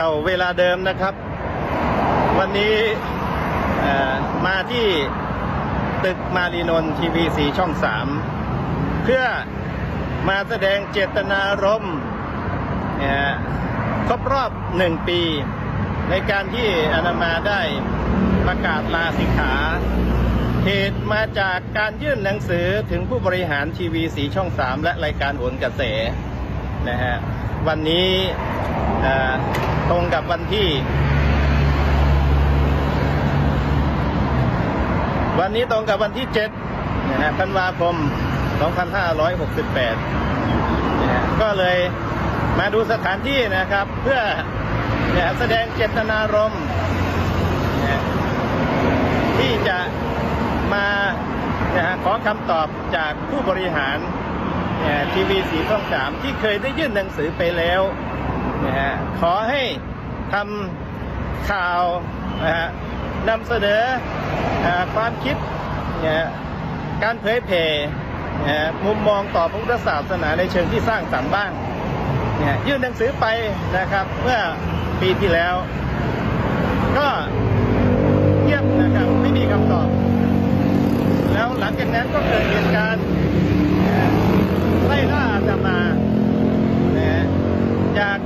เก่าเวลาเดิมนะครับ วันนี้มาที่ตึกมารีนนท์ทีวีสีช่องสามเพื่อมาแสดงเจตนารมณ์ครบรอบหนึ่งปี ในการที่อนามาได้ประกาศลาสิกขาเหตุมาจากการยื่นหนังสือถึงผู้บริหารทีวีสีช่องสามและรายการโหนกระแสนะฮะ วันนี้ตรงกับวันที่ วันนี้ตรงกับวันที่7นะฮะธันวาคม 2568นะก็เลยมาดูสถานที่นะครับ เพื่อแสดงเจตนารมณ์นะที่จะมานะฮะขอคำตอบจากผู้บริหาร ทีวีสีช่องสามที่เคยได้ยื่นหนังสือไปแล้วนะฮะขอให้ทำข่าวนะฮะนำเสนอความคิดนะฮะการเผยแผ่นะฮะมุมมองต่อพุทธศาสนาในเชิงที่สร้างสรรค์บ้างนี่ยยื่นหนังสือไปนะครับเมื่อปีที่แล้ว ก็เงียบนะครับไม่มีคำตอบ แล้วหลังจากนั้นก็เกิดเหตุการณ์เอ่อไล่ล่าอาตมานะฮะจาก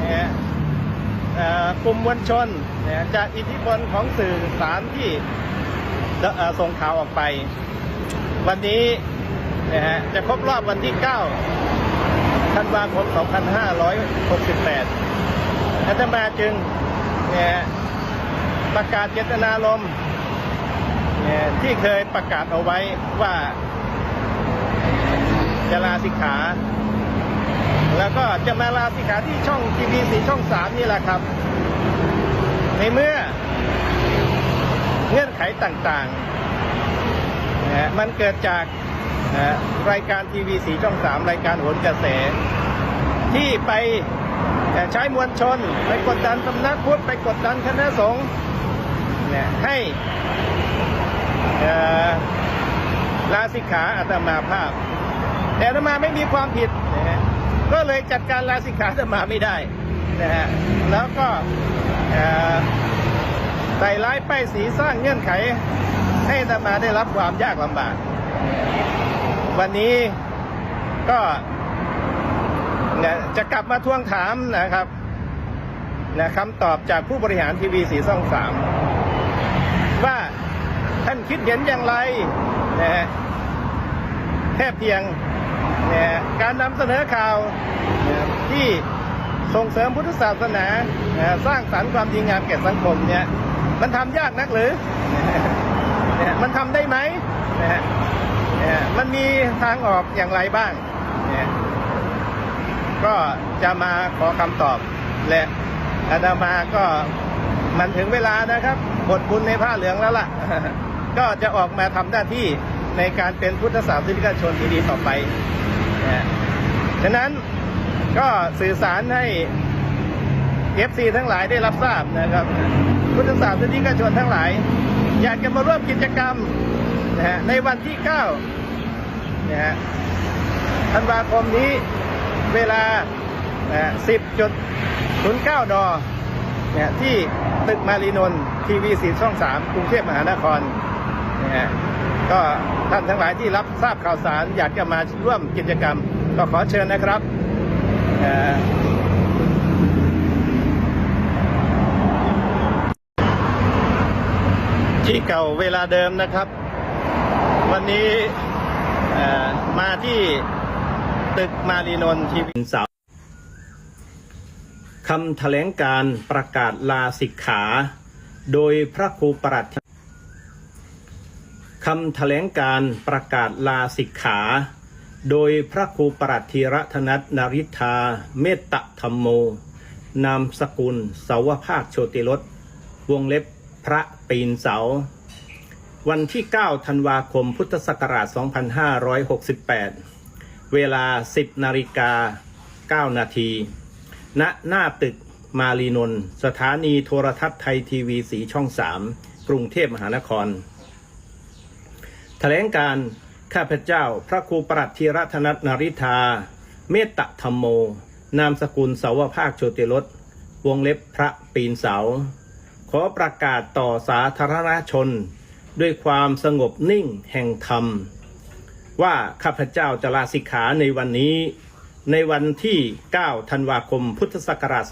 นะฮะเอ่อกลุ่มมวล ชนนะจากอิทธิพลของสื่อสารที่ส่งข่าวออกไป วันนี้นะฮะจะครบรอบวันที่ 9 ธันวาคม 2568 อาตมาจึงนะฮะประกาศเจตนารมณ์ที่เคยประกาศเอาไว้ว่าจะลาสิกขา แล้วก็จะมาลาสิกขาที่ช่องทีวีสีช่องสามนี่แหละครับ ในเมื่อเงื่อนไขต่างๆนะมันเกิดจากนะรายการทีวีสีช่องสามรายการโหนกระแส ที่ไปใช้มวลชน ไปกดดันสำนักพุทธไปกดดันคณะสงฆ์เนี่ยให้ลาสิกขาอาตมาภาพ แต่อาตมาไม่มีความผิดนะฮะก็เลยจัดการลาสิกขาอาตมาไม่ได้นะฮะแล้วก็ ใส่ร้ายป้ายสีสร้างเงื่อนไข ให้อาตมาได้รับความยากลำบาก วันนี้ก็จะกลับมาทวงถามนะครับนะคำตอบจากผู้บริหารทีวีสีช่องสามว่าท่านคิดเห็นอย่างไรนะฮะแค่เพียงนะการนำเสนอข่าวนะที่ส่งเสริมพุทธศาสนานะสร้างสรรค์ความดีงามแก่สังคมเนี่ย มันทำยากนักหรือนะฮะมันทำได้ไหมนะฮะนะฮะมันมีทางออกอย่างไรบ้างนะฮะก็จะมาขอคำตอบ และอาตมาก็มันถึงเวลานะครับบทบุญในผ้าเหลืองแล้วล่ะ ก็จะออกมาทำหน้าที่ในการเป็นพุทธศาสนิกชนที่ดีต่อไปนะฮะฉะนั้นก็สื่อสารให้ FC ทั้งหลายได้รับทราบนะครับ พุทธศาสนิกชนทั้งหลาย อยากจะมาร่วมกิจกรรมนะฮะในวันที่9นะฮะธันวาคมนี้เวลานะฮะ10.09นเนี่ยที่ตึกมารีนนท์ทีวีสีช่องสามกรุงเทพมหานครนะฮะก็ท่านทั้งหลายที่รับทราบข่าวสารอยากจะมาร่วมกิจกรรม ก็ขอเชิญนะครับเอ่อ ที่เก่าเวลาเดิมนะครับ วันนี้มาที่ตึกมารีนนท์ทีวีสาวคำแถลงการประกาศลาสิกขา โดยพระครูประหลัดคำแถลงการประกาศลาสิกขา โดยพระครูประหลัดธีรธนัทนาริธาเมตตธรรมโม นามสกุลเสาวภาคโชติรสวงเล็บ พระปีนเสา วันที่ 9 ธันวาคม พุทธศักราช 2568 เวลา 10 นาฬิกา 9 นาที ณ หน้าตึกมารีนนสถานีโทรทัศน์ไทยทีวีสีช่องสามกรุงเทพมหานคร แถลงการข้าพเจ้าพระครูประหลัดธีรธนัทนาริธา เมตตธรรมโม นามสกุลเสาวภาคโชติรสวงเล็บพระปีนเสา อประกาศต่อสาธารณชน ด้วยความสงบนิ่งแห่งธรรม ว่าข้าพเจ้าจะลาสิกขาในวันนี้ ในวันที่ 9 ธันวาคม พุทธศักราช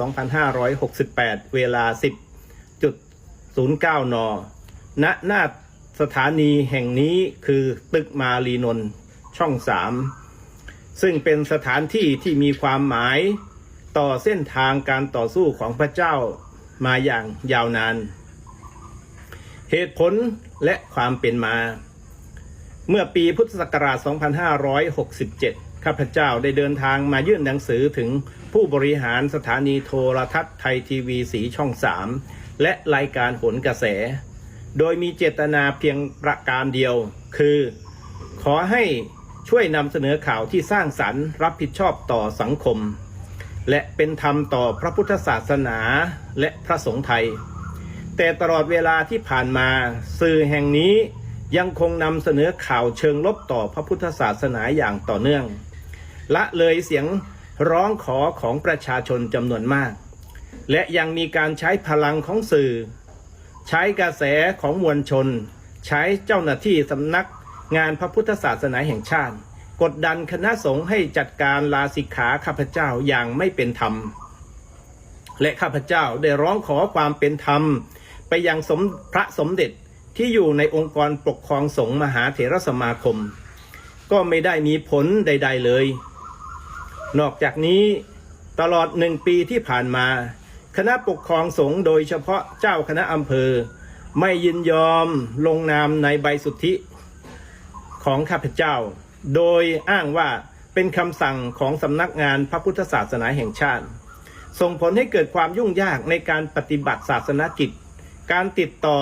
2568 เวลา 10.09 น ณ หน้าสถานีแห่งนี้คือตึกมารีนน์ช่อง 3 ซึ่งเป็นสถานที่ที่มีความหมายต่อเส้นทางการต่อสู้ของพระเจ้า มาอย่างยาวนาน เหตุผลและความเป็นมา เมื่อปีพุทธศักราช 2567 ข้าพเจ้าได้เดินทางมายื่นหนังสือถึงผู้บริหารสถานีโทรทัศน์ไทยทีวีสีช่อง 3 และรายการผลกระแส โดยมีเจตนาเพียงประการเดียว คือ ขอให้ช่วยนำเสนอข่าวที่สร้างสรรค์รับผิดชอบต่อสังคม และเป็นธรรมต่อพระพุทธศาสนาและพระสงฆ์ไทย แต่ตลอดเวลาที่ผ่านมา สื่อแห่งนี้ยังคงนำเสนอข่าวเชิงลบต่อพระพุทธศาสนาอย่างต่อเนื่อง ละเลยเสียงร้องขอของประชาชนจำนวนมาก และยังมีการใช้พลังของสื่อ ใช้กระแสของมวลชน ใช้เจ้าหน้าที่สำนักงานพระพุทธศาสนาแห่งชาติ กดดันคณะสงฆ์ให้จัดการลาสิกขาข้าพเจ้าอย่างไม่เป็นธรรม และข้าพเจ้าได้ร้องขอความเป็นธรรม ไปยังสมพระสมเด็จที่อยู่ในองค์กรปกครองสงฆ์มหาเถรสมาคม ก็ไม่ได้มีผลใด ๆเลย นอกจากนี้ตลอดหนึ่งปีที่ผ่านมา คณะปกครองสงฆ์โดยเฉพาะเจ้าคณะอำเภอ ไม่ยินยอมลงนามในใบสุทธิของข้าพเจ้า โดยอ้างว่าเป็นคำสั่งของสำนักงานพระพุทธศาสนาแห่งชาติ ส่งผลให้เกิดความยุ่งยากในการปฏิบัติศาสนกิจ การติดต่อ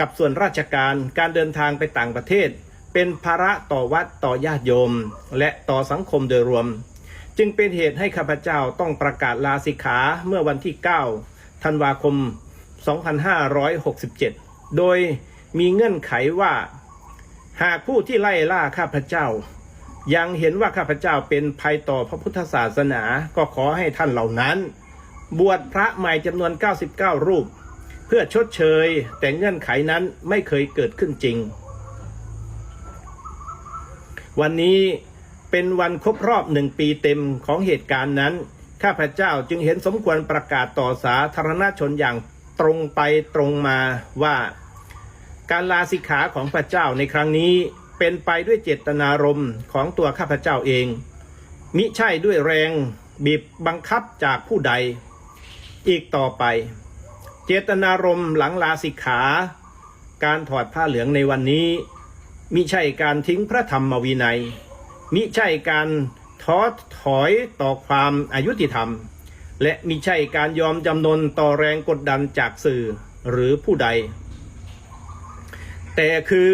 กับส่วนราชการ การเดินทางไปต่างประเทศ เป็นภาระต่อวัดต่อญาติโยม และต่อสังคมโดยรวม จึงเป็นเหตุให้ข้าพเจ้าต้องประกาศลาสิกขาเมื่อวันที่ 9 ธันวาคม 2567 โดยมีเงื่อนไขว่า หากผู้ที่ไล่ล่าข้าพเจ้า ยังเห็นว่าข้าพเจ้าเป็นภัยต่อพระพุทธศาสนาก็ขอให้ท่านเหล่านั้น บวชพระใหม่จำนวน 99 รูป เพื่อชดเชย แต่เงื่อนไขนั้นไม่เคยเกิดขึ้นจริง วันนี้เป็นวันครบรอบหนึ่งปีเต็มของเหตุการณ์นั้น ข้าพเจ้าจึงเห็นสมควรประกาศต่อสาธารณชนอย่างตรงไปตรงมาว่า การลาสิกขาของพระเจ้าในครั้งนี้เป็นไปด้วยเจตนารมณ์ของตัวข้าพเจ้าเอง มิใช่ด้วยแรงบีบบังคับจากผู้ใด อีกต่อไป เจตนารมณ์หลังลาสิกขา การถอดผ้าเหลืองในวันนี้ มิใช่การทิ้งพระธรรมวินัย มิใช่การท้อถอยต่อความอายุติธรรม และมิใช่การยอมจำนนต่อแรงกดดันจากสื่อหรือผู้ใด แต่คือ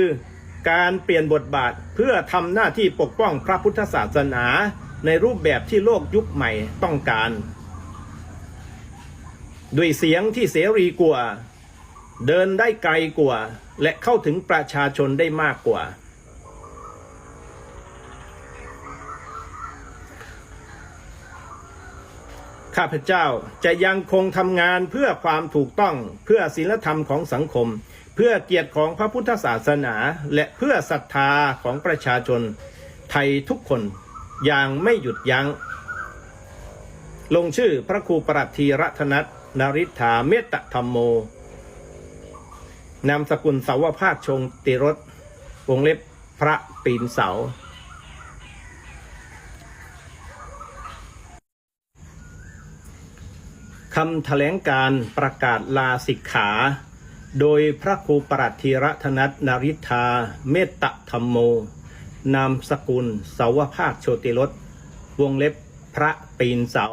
การเปลี่ยนบทบาทเพื่อทำหน้าที่ปกป้องพระพุทธศาสนาในรูปแบบที่โลกยุคใหม่ต้องการ ด้วยเสียงที่เสรีกว่า เดินได้ไกลกว่า และเข้าถึงประชาชนได้มากกว่า ข้าพเจ้าจะยังคงทำงานเพื่อความถูกต้องเพื่อศีลธรรมของสังคม พื่อเกียรติของพระพุทธศาสนา และเพื่อศรัทธาของประชาชนไทยทุกคนอย่างไม่หยุดยัง้ง ลงชื่อพระครูปรัตทีรัตนัทนริษฐาเมตตธรรมโม นามสกุลเสาวภาคชงติรสวงเล็บพระปีนเสา คำแถลงการประกาศลาสิกขา โดยพระครูปรัตธีรัตนัตนริธา เมตตธรรมโม นามสกุล เสาวภาคโชติรสวงเล็บพระปีนเสา